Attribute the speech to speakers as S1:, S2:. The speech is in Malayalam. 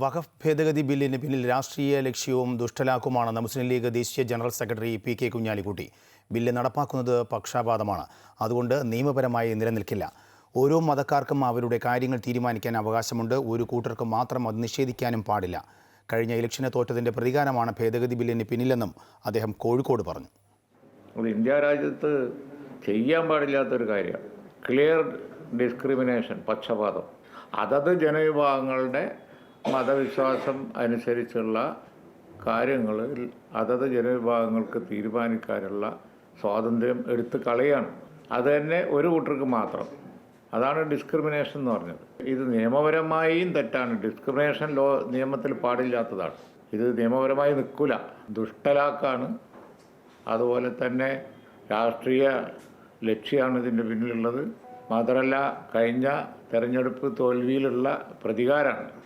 S1: വഖഫ് ഭേദഗതി ബില്ലിന് പിന്നിൽ രാഷ്ട്രീയ ലക്ഷ്യവും ദുഷ്ടലാക്കുമാണെന്ന് മുസ്ലിം ലീഗ് ദേശീയ general secretary P K Kunhalikutty. Bill നടപ്പാക്കുന്നത് പക്ഷാപാതമാണ്. അതുകൊണ്ട് നിയമപരമായി നിലനിൽക്കില്ല. ഓരോ മതക്കാർക്കും അവരുടെ കാര്യങ്ങൾ തീരുമാനിക്കാൻ അവകാശമുണ്ട്. ഒരു കൂട്ടർക്ക് മാത്രം അത് നിഷേധിക്കാനും പാടില്ല. കഴിഞ്ഞ ഇലക്ഷന് തോറ്റതിന്റെ പ്രതികാരമാണ് ഭേദഗതി ബില്ലിന് പിന്നിലെന്നും അദ്ദേഹം കോഴിക്കോട് പറഞ്ഞു.
S2: ഇന്ത്യ രാജ്യത്ത് ചെയ്യാൻ പാടില്ലാത്തൊരു കാര്യമാണ്. ക്ലിയർ ഡിസ്ക്രിമിനേഷൻ പക്ഷപാതം. അതത് ജനവിഭാഗങ്ങളുടെ മതവിശ്വാസം അനുസരിച്ചുള്ള കാര്യങ്ങളിൽ അതത് ജനവിഭാഗങ്ങൾക്ക് തീരുമാനിക്കാനുള്ള സ്വാതന്ത്ര്യം എടുത്തു കളയാണ്. അത് തന്നെ ഒരു കൂട്ടർക്ക് മാത്രം. അതാണ് ഡിസ്ക്രിമിനേഷൻ എന്ന് പറഞ്ഞത്. ഇത് നിയമപരമായും തെറ്റാണ്. ഡിസ്ക്രിമിനേഷൻ ലോ നിയമത്തിൽ പാടില്ലാത്തതാണ്. ഇത് നിയമപരമായി നിൽക്കില്ല ദുഷ്ടലാക്കാണ്. അതുപോലെ തന്നെ രാഷ്ട്രീയ ലക്ഷ്യമാണ് ഇതിന്റെ പിന്നിലുള്ളത്. മാത്രമല്ല കഴിഞ്ഞ തെരഞ്ഞെടുപ്പ് തോൽവിയിലുള്ള പ്രതികാരമാണ്.